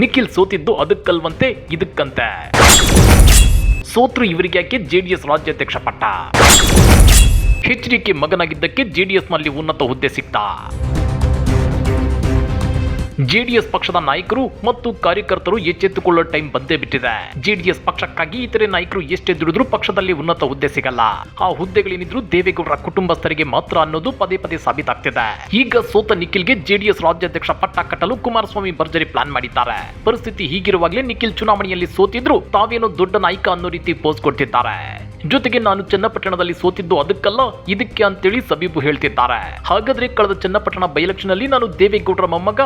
ನಿಖಿಲ್ ಸೋತಿದ್ದು ಅದಕ್ಕಲ್ವಂತೆ ಇದಕ್ಕಂತೆ. ಸೋತ್ರು ಇವರಿಗೆ ಯಾಕೆ ಜೆಡಿಎಸ್ ರಾಜ್ಯಾಧ್ಯಕ್ಷ ಪಟ್ಟ? ಎಚ್ ಡಿ ಕೆ ಮಗನಾಗಿದ್ದಕ್ಕೆ ಜೆಡಿಎಸ್ನಲ್ಲಿ ಉನ್ನತ ಹುದ್ದೆ ಸಿಗ್ತಾ ಜೆಡಿಎಸ್ ಪಕ್ಷದ ನಾಯಕರು ಮತ್ತು ಕಾರ್ಯಕರ್ತರು ಎಚ್ಚೆತ್ತುಕೊಳ್ಳೋ ಟೈಮ್ ಬಂದೇ ಬಿಟ್ಟಿದೆ. ಜೆಡಿಎಸ್ ಪಕ್ಷಕ್ಕಾಗಿ ಇತರೆ ನಾಯಕರು ಎಷ್ಟೇ ದುಡಿದ್ರೂ ಪಕ್ಷದಲ್ಲಿ ಉನ್ನತ ಹುದ್ದೆ ಸಿಗಲ್ಲ. ಆ ಹುದ್ದೆಗಳೇನಿದ್ರು ದೇವೇಗೌಡರ ಕುಟುಂಬಸ್ಥರಿಗೆ ಮಾತ್ರ ಅನ್ನೋದು ಪದೇ ಪದೇ ಸಾಬೀತಾಗ್ತಿದೆ. ಈಗ ಸೋತ ನಿಖಿಲ್ಗೆ ಜೆಡಿಎಸ್ ರಾಜ್ಯಾಧ್ಯಕ್ಷ ಪಟ್ಟ ಕಟ್ಟಲು ಕುಮಾರಸ್ವಾಮಿ ಭರ್ಜರಿ ಪ್ಲಾನ್ ಮಾಡಿದ್ದಾರೆ. ಪರಿಸ್ಥಿತಿ ಹೀಗಿರುವಾಗಲೇ ನಿಖಿಲ್ ಚುನಾವಣೆಯಲ್ಲಿ ಸೋತಿದ್ರು ತಾವೇನೋ ದೊಡ್ಡ ನಾಯಕ ಅನ್ನೋ ರೀತಿ ಪೋಸ್ ಕೊಡ್ತಿದ್ದಾರೆ ಜೊತೆಗೆ ನಾನು ಚನ್ನಪಟ್ಟಣದಲ್ಲಿ ಸೋತಿದ್ದು ಅದಕ್ಕಲ್ಲ ಇದಕ್ಕೆ ಅಂತೇಳಿ ಸಬೀಬು ಹೇಳ್ತಿದ್ದಾರೆ. ಹಾಗಾದ್ರೆ ಕಳೆದ ಚನ್ನಪಟ್ಟಣ ಬೈಲೆಕ್ಷನ್ ನಾನು ದೇವೇಗೌಡರ ಮೊಮ್ಮಗ,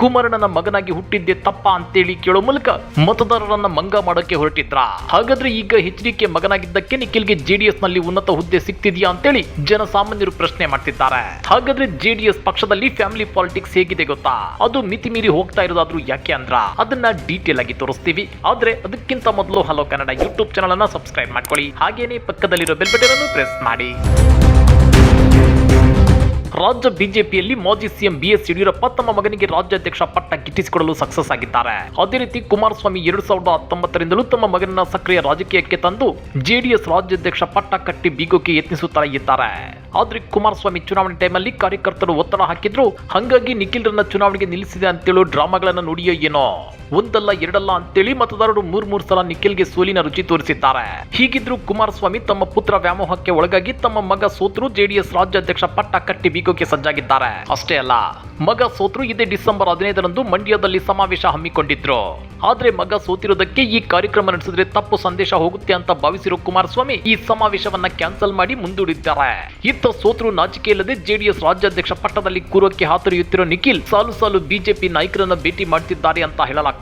ಕುಮಾರಣ್ಣನ ಮಗನಾಗಿ ಹುಟ್ಟಿದ್ದೆ ತಪ್ಪ ಅಂತೇಳಿ ಕೇಳೋ ಮೂಲಕ ಮತದಾರರನ್ನ ಮಂಗ ಮಾಡೋಕೆ ಹೊರಟಿದ್ರ. ಹಾಗಾದ್ರೆ ಈಗ ಎಚ್ ಡಿ ಕೆ ಮಗನಾಗಿದ್ದಕ್ಕೆ ನಿಖಿಲ್ಗೆ ಜೆಡಿಎಸ್ನಲ್ಲಿ ಉನ್ನತ ಹುದ್ದೆ ಸಿಗ್ತಿದ್ಯಾ ಅಂತೇಳಿ ಜನಸಾಮಾನ್ಯರು ಪ್ರಶ್ನೆ ಮಾಡ್ತಿದ್ದಾರೆ. ಹಾಗಾದ್ರೆ ಜೆಡಿಎಸ್ ಪಕ್ಷದಲ್ಲಿ ಫ್ಯಾಮಿಲಿ ಪಾಲಿಟಿಕ್ಸ್ ಹೇಗಿದೆ ಗೊತ್ತಾ? ಅದು ಮಿತಿ ಮೀರಿ ಹೋಗ್ತಾ ಇರೋದಾದ್ರೂ ಯಾಕೆ ಅಂದ್ರ? ಅದನ್ನ ಡೀಟೇಲ್ ಆಗಿ ತೋರಿಸ್ತೀವಿ. ಆದ್ರೆ ಅದಕ್ಕಿಂತ ಮೊದಲು ಹಲೋ ಕನ್ನಡ ಯೂಟ್ಯೂಬ್ ಚಾನಲ್ ಅನ್ನ ಸಬ್ಸ್ಕ್ರೈಬ್ ಮಾಡ್ಕೊಳ್ಳಿ. ಹಾಗೇನೆ ಪಕ್ಕದಲ್ಲಿರೋ ಬೆಲ್ ಬಟನ್ ಅನ್ನು ಪ್ರೆಸ್ ಮಾಡಿ. ರಾಜ್ಯ ಬಿಜೆಪಿಯಲ್ಲಿ ಮಾಜಿ ಸಿಎಂ ಬಿ ಎಸ್ ಯಡಿಯೂರಪ್ಪ ತಮ್ಮ ಮಗನಿಗೆ ರಾಜ್ಯಾಧ್ಯಕ್ಷ ಪಟ್ಟ ಗಿಟ್ಟಿಸಿಕೊಡಲು ಸಕ್ಸಸ್ ಆಗಿದ್ದಾರೆ. ಅದೇ ರೀತಿ ಕುಮಾರಸ್ವಾಮಿ ಎರಡ್ ಸಾವಿರದ ಹತ್ತೊಂಬತ್ತರಿಂದಲೂ ತಮ್ಮ ಮಗನನ್ನ ಸಕ್ರಿಯ ರಾಜಕೀಯಕ್ಕೆ ತಂದು ಜೆಡಿಎಸ್ ರಾಜ್ಯಾಧ್ಯಕ್ಷ ಪಟ್ಟ ಕಟ್ಟಿ ಬೀಗೋಕೆ ಯತ್ನಿಸುತ್ತಾ ಇದ್ದಾರೆ. ಆದ್ರೆ ಕುಮಾರಸ್ವಾಮಿ ಚುನಾವಣೆ ಟೈಮಲ್ಲಿ ಕಾರ್ಯಕರ್ತರು ಒತ್ತಡ ಹಾಕಿದ್ರು, ಹಂಗಾಗಿ ನಿಖಿಲ್ರನ್ನ ಚುನಾವಣೆಗೆ ನಿಲ್ಲಿಸಿದೆ ಅಂತೇಳೋ ಡ್ರಾಮಾಗಳನ್ನ ನೋಡಿಯೋ ಏನೋ. ಒಂದಲ್ಲ ಎರಡಲ್ಲ ಅಂತೇಳಿ ಮತದಾರರು ಮೂರ್ ಮೂರ್ ಸಲ ನಿಖಿಲ್ಗೆ ಸೋಲಿನ ರುಚಿ ತೋರಿಸಿದ್ದಾರೆ. ಹೀಗಿದ್ರು ಕುಮಾರಸ್ವಾಮಿ ತಮ್ಮ ಪುತ್ರ ವ್ಯಾಮೋಹಕ್ಕೆ ಒಳಗಾಗಿ ತಮ್ಮ ಮಗ ಸೋತ್ರು ಜೆಡಿಎಸ್ ರಾಜ್ಯಾಧ್ಯಕ್ಷ ಪಟ್ಟ ಕಟ್ಟಿ ಬೀಗೋಕೆ ಸಜ್ಜಾಗಿದ್ದಾರೆ. ಅಷ್ಟೇ ಅಲ್ಲ, ಮಗ ಸೋತ್ರು ಇದೇ ಡಿಸೆಂಬರ್ ಹದಿನೈದರಂದು ಮಂಡ್ಯದಲ್ಲಿ ಸಮಾವೇಶ ಹಮ್ಮಿಕೊಂಡಿದ್ರು. ಆದ್ರೆ ಮಗ ಸೋತಿರೋದಕ್ಕೆ ಈ ಕಾರ್ಯಕ್ರಮ ನಡೆಸಿದ್ರೆ ತಪ್ಪು ಸಂದೇಶ ಹೋಗುತ್ತೆ ಅಂತ ಭಾವಿಸಿರೋ ಕುಮಾರಸ್ವಾಮಿ ಈ ಸಮಾವೇಶವನ್ನ ಕ್ಯಾನ್ಸಲ್ ಮಾಡಿ ಮುಂದೂಡಿದ್ದಾರೆ. ಇತ್ತ ಸೋತ್ರು ನಾಚಿಕೆ ಇಲ್ಲದೆ ಜೆಡಿಎಸ್ ರಾಜ್ಯಾಧ್ಯಕ್ಷ ಪಟ್ಟದಲ್ಲಿ ಕೂರೋಕೆ ಹಾತೊರೆಯುತ್ತಿರೋ ನಿಖಿಲ್ ಸಾಲು ಸಾಲು ಬಿಜೆಪಿ ನಾಯಕರನ್ನ ಭೇಟಿ ಮಾಡ್ತಿದ್ದಾರೆ ಅಂತ ಹೇಳಲಾಗ್ತಿದೆ.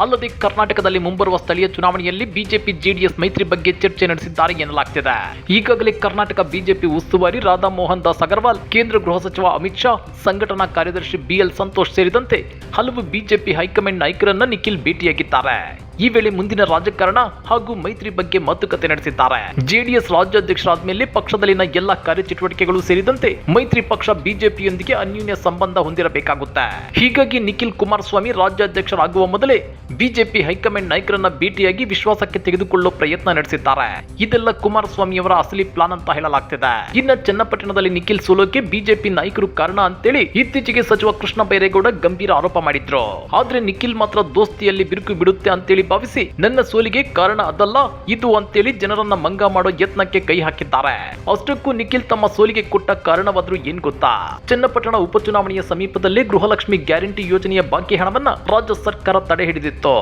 ಅಲ್ಲದೆ ಕರ್ನಾಟಕದಲ್ಲಿ ಮುಂಬರುವ ಸ್ಥಳೀಯ ಚುನಾವಣೆಯಲ್ಲಿ ಬಿಜೆಪಿ, ಜೆಡಿಎಸ್ ಮೈತ್ರಿ ಬಗ್ಗೆ ಚರ್ಚೆ ನಡೆಸಿದ್ದಾರೆ ಎನ್ನಲಾಗ್ತಿದೆ. ಈಗಾಗಲೇ ಕರ್ನಾಟಕ ಬಿಜೆಪಿ ಉಸ್ತುವಾರಿ ರಾಧಾ ಮೋಹನ್ ದಾಸ್ ಅಗರ್ವಾಲ್, ಕೇಂದ್ರ ಗೃಹ ಸಚಿವ ಅಮಿತ್ ಶಾ, ಸಂಘಟನಾ ಕಾರ್ಯದರ್ಶಿ ಬಿಎಲ್ ಸಂತೋಷ್ ಸೇರಿದಂತೆ ಹಲವು ಬಿಜೆಪಿ ಹೈಕಮಾಂಡ್ ನಾಯಕರನ್ನ ನಿಖಿಲ್ ಭೇಟಿಯಾಗಿದ್ದಾರೆ. ಈ ವೇಳೆ ಮುಂದಿನ ರಾಜಕಾರಣ ಹಾಗೂ ಮೈತ್ರಿ ಬಗ್ಗೆ ಮಾತುಕತೆ ನಡೆಸಿದ್ದಾರೆ. ಜೆಡಿಎಸ್ ರಾಜ್ಯಾಧ್ಯಕ್ಷರಾದ್ಮೇಲೆ ಪಕ್ಷದಲ್ಲಿನ ಎಲ್ಲ ಕಾರ್ಯಚಟುವಟಿಕೆಗಳು ಸೇರಿದಂತೆ ಮೈತ್ರಿ ಪಕ್ಷ ಬಿಜೆಪಿಯೊಂದಿಗೆ ಅನ್ಯೂನ್ಯ ಸಂಬಂಧ ಹೊಂದಿರಬೇಕಾಗುತ್ತೆ. ಹೀಗಾಗಿ ನಿಖಿಲ್ ಕುಮಾರಸ್ವಾಮಿ ರಾಜ್ಯಾಧ್ಯಕ್ಷರಾಗುವ ಮೊದಲೇ ಬಿಜೆಪಿ ಹೈಕಮಾಂಡ್ ನಾಯಕರನ್ನ ಭೇಟಿಯಾಗಿ ವಿಶ್ವಾಸಕ್ಕೆ ತೆಗೆದುಕೊಳ್ಳೋ ಪ್ರಯತ್ನ ನಡೆಸಿದ್ದಾರೆ. ಇದೆಲ್ಲ ಕುಮಾರಸ್ವಾಮಿಯವರ ಅಸಲಿ ಪ್ಲಾನ್ ಅಂತ ಹೇಳಲಾಗ್ತಿದೆ. ಇನ್ನ ಚನ್ನಪಟ್ಟಣದಲ್ಲಿ ನಿಖಿಲ್ ಸೋಲೋಕೆ ಬಿಜೆಪಿ ನಾಯಕರು ಕಾರಣ ಅಂತೇಳಿ ಇತ್ತೀಚೆಗೆ ಸಚಿವ ಕೃಷ್ಣ ಬೈರೇಗೌಡ ಗಂಭೀರ ಆರೋಪ ಮಾಡಿದ್ರು. ಆದ್ರೆ ನಿಖಿಲ್ ಮಾತ್ರ ದೋಸ್ತಿಯಲ್ಲಿ ಬಿರುಕು ಬಿಡುತ್ತೆ ಅಂತೇಳಿ ಭಾವಿಸಿ ನನ್ನ ಸೋಲಿಗೆ ಕಾರಣ ಅದಲ್ಲ, ಇದು ಅಂತೇಳಿ ಜನರನ್ನ ಮಂಗ ಮಾಡೋ ಯತ್ನಕ್ಕೆ ಕೈ ಹಾಕಿದ್ದಾರೆ. ಅಷ್ಟಕ್ಕೂ ನಿಖಿಲ್ ತಮ್ಮ ಸೋಲಿಗೆ ಕೊಟ್ಟ ಕಾರಣವಾದ್ರೂ ಏನ್ ಗೊತ್ತಾ? ಚನ್ನಪಟ್ಟಣ ಉಪಚುನಾವಣೆಯ ಸಮೀಪದಲ್ಲಿ ಗೃಹಲಕ್ಷ್ಮಿ ಗ್ಯಾರಂಟಿ ಯೋಜನೆಯ ಬಾಕಿ ಹಣವನ್ನ ರಾಜ್ಯ ಸರ್ಕಾರ ತಡೆ ಹಿಡಿದಿತ್ತು.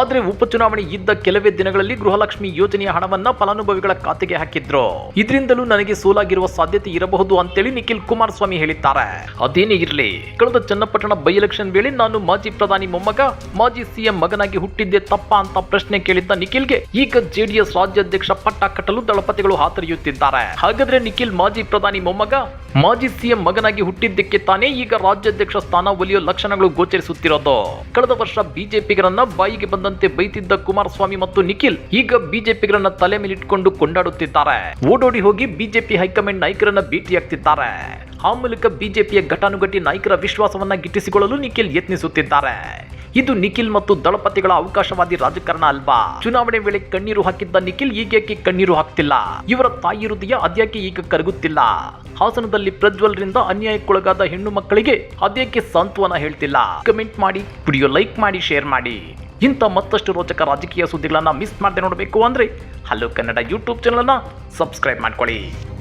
ಆದ್ರೆ ಉಪಚುನಾವಣೆ ಇದ್ದ ಕೆಲವೇ ದಿನಗಳಲ್ಲಿ ಗೃಹಲಕ್ಷ್ಮಿ ಯೋಜನೆಯ ಹಣವನ್ನ ಫಲಾನುಭವಿಗಳ ಖಾತೆಗೆ ಹಾಕಿದ್ರು. ಇದರಿಂದಲೂ ನನಗೆ ಸೋಲಾಗಿರುವ ಸಾಧ್ಯತೆ ಇರಬಹುದು ಅಂತೇಳಿ ನಿಖಿಲ್ ಕುಮಾರಸ್ವಾಮಿ ಹೇಳಿದ್ದಾರೆ. ಅದೇನೇ ಇರಲಿ, ಕಳೆದ ಚನ್ನಪಟ್ಟಣ ಬೈ ಎಲೆಕ್ಷನ್ ವೇಳೆ ನಾನು ಮಾಜಿ ಪ್ರಧಾನಿ ಮೊಮ್ಮಗ, ಮಾಜಿ ಸಿಎಂ ಮಗನಾಗಿ ಹುಟ್ಟಿದ್ದೆ ತಪ್ಪ. ಅಂತ ಪ್ರಶ್ನೆ ಕೇಳಿದ್ದ ನಿಖಿಲ್ಗೆ ಈಗ ಜೆಡಿಎಸ್ ರಾಜ್ಯಾಧ್ಯಕ್ಷ ಪಟ್ಟ ಕಟ್ಟಲು ದಳಪತಿಗಳು ಹಾತರಿಯುತ್ತಿದ್ದಾರೆ. ಹಾಗಾದ್ರೆ ನಿಖಿಲ್ ಮಾಜಿ ಪ್ರಧಾನಿ ಮೊಮ್ಮಗ, ಮಾಜಿ ಸಿಎಂ ಮಗನಾಗಿ ಹುಟ್ಟಿದ್ದಕ್ಕೆ ತಾನೇ ಈಗ ರಾಜ್ಯಾಧ್ಯಕ್ಷ ಸ್ಥಾನ ಒಲಿಯೋ ಲಕ್ಷಣಗಳು ಗೋಚರಿಸುತ್ತಿರೋದು? ಕಳೆದ ವರ್ಷ ಬಿಜೆಪಿಗರನ್ನ ಬಾಯಿಗೆ ಬಂದಂತೆ ಬೈತಿದ್ದ ಕುಮಾರಸ್ವಾಮಿ ಮತ್ತು ನಿಖಿಲ್ ಈಗ ಬಿಜೆಪಿಗರನ್ನ ತಲೆ ಮೇಲಿಟ್ಕೊಂಡು ಕೊಂಡಾಡುತ್ತಿದ್ದಾರೆ. ಓಡೋಡಿ ಹೋಗಿ ಬಿಜೆಪಿ ಹೈಕಮಾಂಡ್ ನಾಯಕರನ್ನ ಭೇಟಿಯಾಗ್ತಿದ್ದಾರೆ. ಆ ಮೂಲಕ ಬಿಜೆಪಿಯ ಘಟಾನುಘಟಿ ನಾಯಕರ ವಿಶ್ವಾಸವನ್ನ ಗಿಟ್ಟಿಸಿಕೊಳ್ಳಲು ನಿಖಿಲ್ ಯತ್ನಿಸುತ್ತಿದ್ದಾರೆ. ಇದು ನಿಖಿಲ್ ಮತ್ತು ದಳಪತಿಗಳ ಅವಕಾಶವಾದಿ ರಾಜಕಾರಣ ಅಲ್ವಾ? ಚುನಾವಣೆ ವೇಳೆ ಕಣ್ಣೀರು ಹಾಕಿದ್ದ ನಿಖಿಲ್ ಈಗೇಕೆ ಕಣ್ಣೀರು ಹಾಕ್ತಿಲ್ಲ? ಇವರ ತಾಯಿ ಹೃದಯ ಅದ್ಯಾಕೆ ಈಗ ಕರಗುತ್ತಿಲ್ಲ? ಹಾಸನದಲ್ಲಿ ಪ್ರಜ್ವಲ್ರಿಂದ ಅನ್ಯಾಯಕ್ಕೊಳಗಾದ ಹೆಣ್ಣು ಮಕ್ಕಳಿಗೆ ಅದ್ಯಾಕೆ ಸಾಂತ್ವನ ಹೇಳ್ತಿಲ್ಲ? ಕಮೆಂಟ್ ಮಾಡಿ, ವಿಡಿಯೋ ಲೈಕ್ ಮಾಡಿ, ಶೇರ್ ಮಾಡಿ. ಇಂಥ ಮತ್ತಷ್ಟು ರೋಚಕ ರಾಜಕೀಯ ಸುದ್ದಿಗಳನ್ನ ಮಿಸ್ ಮಾಡದೆ ನೋಡಬೇಕು ಅಂದ್ರೆ, ಹಲೋ ಕನ್ನಡ ಯೂಟ್ಯೂಬ್ ಚಾನಲ್ ಅನ್ನ ಸಬ್ಸ್ಕ್ರೈಬ್ ಮಾಡ್ಕೊಳ್ಳಿ.